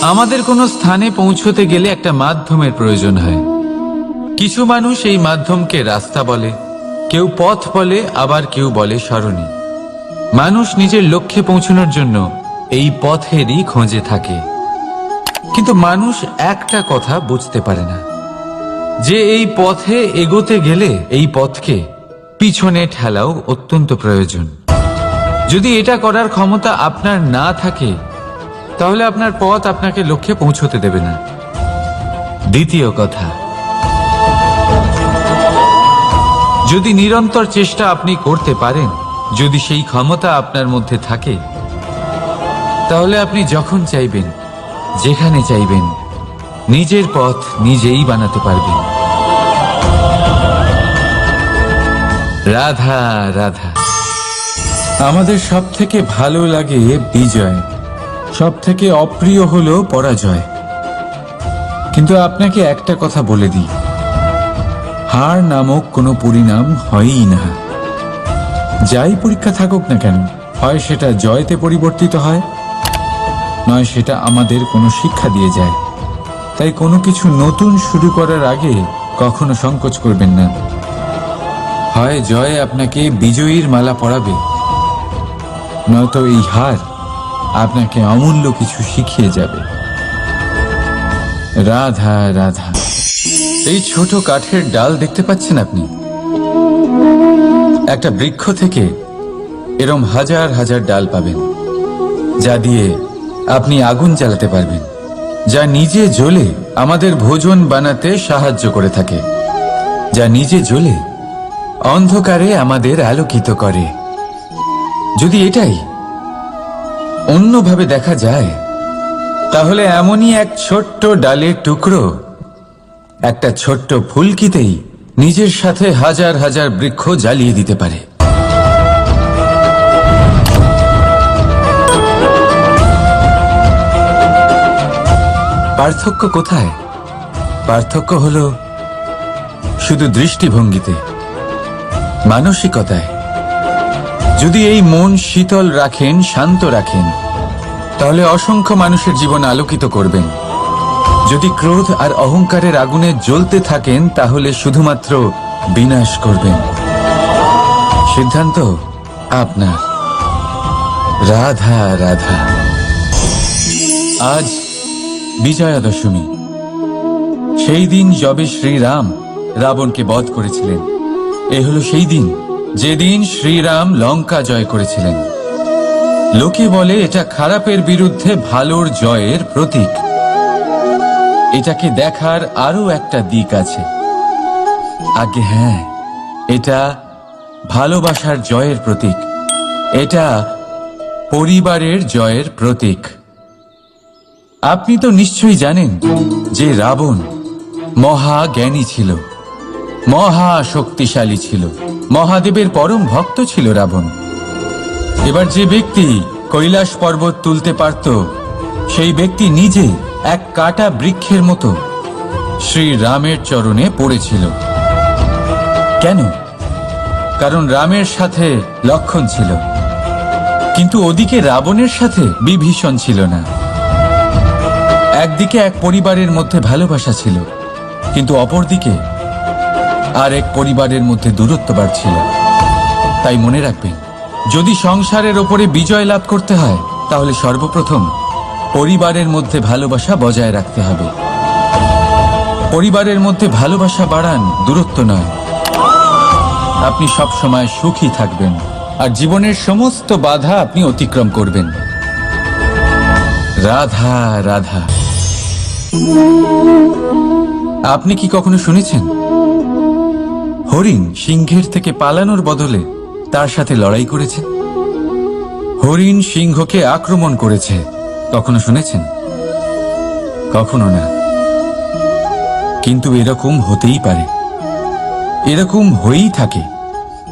আমাদের কোনো স্থানে পৌঁছতে গেলে একটা মাধ্যমের প্রয়োজন হয়। কিছু মানুষ এই মাধ্যমকে রাস্তা বলে, কেউ পথ বলে, আবার কেউ বলে সরণি। মানুষ নিজের লক্ষ্যে পৌঁছানোর জন্য এই পথেরই খোঁজে থাকে। কিন্তু মানুষ একটা কথা বুঝতে পারে না। যে এই পথে এগোতে গেলে এই পথকে পিছনে ঠেলাও অত্যন্ত প্রয়োজন। যদি এটা করার ক্ষমতা আপনার না থাকে তাহলে আপনার পথ আপনাকে লক্ষ্যে পৌঁছতে দেবে না। দ্বিতীয় কথা। যদি নিরন্তর চেষ্টা আপনি করতে পারেন যদি সেই ক্ষমতা আপনার মধ্যে থাকে তাহলে আপনি যখন চাইবেন যেখানে চাইবেন নিজের পথ নিজেই বানাতে পারবেন। রাধা রাধা। আমাদের সব থেকে ভালো লাগে বিজয়। সব থেকে অপ্রিয় হলো পরাজয়। কিন্তু আপনাকে একটা কথা বলে দিই। হার নামক কোনো পরিণাম হয়ই না। যাই পরীক্ষা থাকুক না কেন, হয় সেটা জয়তে পরিবর্তিত হয়, নয় সেটা আমাদের কোনো শিক্ষা দিয়ে যায়। তাই কোনো কিছু নতুন শুরু করার আগে কখনো সংকোচ করবেন না। হয় জয় আপনাকে বিজয়ীর মালা পরাবে, নয়তো এই হার আপনাকে অমূল্য কিছু শিখিয়ে যাবে। রাধা রাধা। এই ছোট কাঠের ডাল দেখতে পাচ্ছেন আপনি? একটা বৃক্ষ থেকে এরম হাজার হাজার ডাল পাবেন, যা দিয়ে আপনি আগুন জ্বালাতে পারবেন, যা নিজে জ্বলে আমাদের ভোজন বানাতে সাহায্য করে থাকে, যা নিজে জ্বলে অন্ধকারে আমাদের আলোকিত করে। যদি এটাই অন্যভাবে দেখা যায়, তাহলে এমনই এক ছোট্ট ডালের টুকরো, একটা ছোট্ট ফুলকিতেই নিজের সাথে হাজার হাজার বৃক্ষ জ্বালিয়ে দিতে পারে। পার্থক্য কোথায়? পার্থক্য হলো শুধু দৃষ্টিভঙ্গিতে, মানসিকতায়। যদি এই মন শীতল রাখেন, শান্ত রাখেন, তাহলে অসংখ্য মানুষের জীবন আলোকিত করবেন। যদি ক্রোধ আর অহংকারের আগুনে জ্বলতে থাকেন, তাহলে শুধুমাত্র বিনাশ করবেন। সিদ্ধান্ত আপনার। রাধা রাধা। আজ বিজয়া দশমী সেই দিন যবে শ্রীরাম রাবণকে বধ করেছিলেন। এ হলো সেই দিন। যেদিন শ্রীরাম লঙ্কা জয় করেছিলেন। লোকে বলে এটা খারাপের বিরুদ্ধে ভালোর জয়ের প্রতীক। এটাকে দেখার আরও একটা দিক আছে। আগে হ্যাঁ এটা ভালোবাসার জয়ের প্রতীক। এটা পরিবারের জয়ের প্রতীক। আপনি তো নিশ্চয়ই জানেন যে রাবণ মহা জ্ঞানী ছিল। মহা শক্তিশালী ছিল। মহাদেবের পরম ভক্ত ছিল রাবণ। এবার যে ব্যক্তি কৈলাস পর্বত তুলতে পারত, সেই ব্যক্তি নিজে এক কাটা বৃক্ষের মতো শ্রী রামের চরণে পড়েছিল। কেন? কারণ রামের সাথে লক্ষণ ছিল। কিন্তু ওদিকে রাবণের সাথে বিভীষণ ছিল না। একদিকে এক পরিবারের মধ্যে ভালোবাসা ছিল, কিন্তু অপরদিকে আর এক পরিবারের মধ্যে দূরত্ব বাড়ছিল। তাই মনে রাখবেন, যদি সংসারের ওপরে বিজয় লাভ করতে হয়, তাহলে সর্বপ্রথম পরিবারের মধ্যে ভালোবাসা বজায় রাখতে হবে। পরিবারের মধ্যে ভালোবাসা বাড়ান দূরত্ব নয়। আপনি সব সময় সুখী থাকবেন আর জীবনের সমস্ত বাধা আপনি অতিক্রম করবেন। রাধা রাধা। আপনি কি কখনো শুনেছেন? হরিণ সিংহের থেকে পালানোর বদলে তার সাথে লড়াই করেছে। হরিণ সিংহকে আক্রমণ করেছে। কখনো শুনেছেন? কখনো না। কিন্তু এরকম হতেই পারে। এরকম হয়েই থাকে।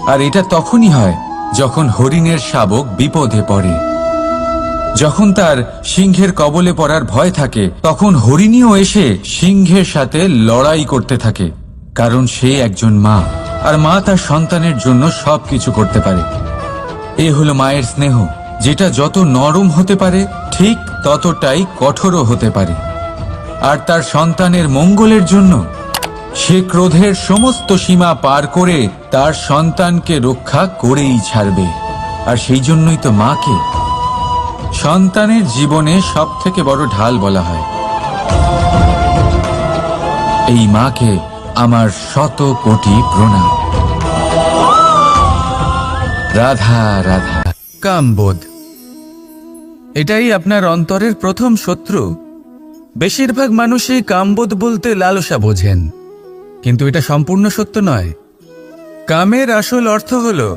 আর এটা তখনই হয় যখন হরিণের শাবক বিপদে পড়ে। যখন তার সিংহের কবলে পড়ার ভয় থাকে, তখন হরিণীও এসে সিংহের সাথে লড়াই করতে থাকে। কারণ সে একজন মা, আর মা তার সন্তানের জন্য সবকিছু করতে পারে। এ হলো মায়ের স্নেহ, যেটা যত নরম হতে পারে, ঠিক ততটাই কঠোরও হতে পারে। আর তার সন্তানের মঙ্গলের জন্য, সে ক্রোধের সমস্ত সীমা পার করে তার সন্তানকে রক্ষা করেই ছাড়বে। আর সেই জন্যই তো মাকে সন্তানের জীবনে সব থেকে বড় ঢাল বলা হয়। এই মাকে আমার শত কোটি প্রণাম। রাধা রাধা। কামবোধ। এটাই আপনার অন্তরের প্রথম শত্রু। বেশিরভাগ মানুষই কামবোধ বলতে লালসা বোঝেন। কিন্তু এটা সম্পূর্ণ সত্য নয়। কামের আসল অর্থ হল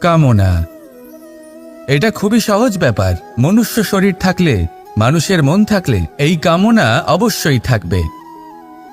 কামনা। এটা খুবই সহজ ব্যাপার। মনুষ্য শরীর থাকলে, মানুষের মন থাকলে, এই কামনা অবশ্যই থাকবে।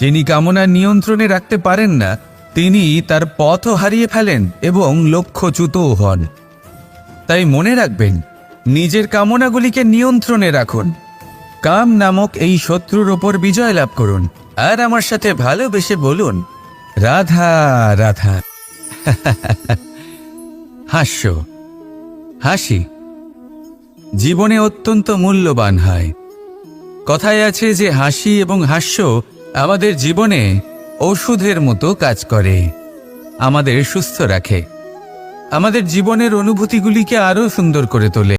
যিনি কামনা নিয়ন্ত্রণে রাখতে পারেন না, তিনি তার পথও হারিয়ে ফেলেন এবং লক্ষ্যচ্যুতও হন। তাই মনে রাখবেন, নিজের কামনাগুলিকে নিয়ন্ত্রণে রাখুন। কাম নামক এই শত্রুর ওপর বিজয় লাভ করুন। আর আমার সাথে ভালোবেসে বলুন, রাধা রাধা। হাস্য। হাসি। জীবনে অত্যন্ত মূল্যবান হয়। কথায় আছে যে হাসি এবং হাস্য আমাদের জীবনে ওষুধের মতো কাজ করে, আমাদের সুস্থ রাখে। আমাদের জীবনের অনুভূতিগুলিকে আরও সুন্দর করে তোলে।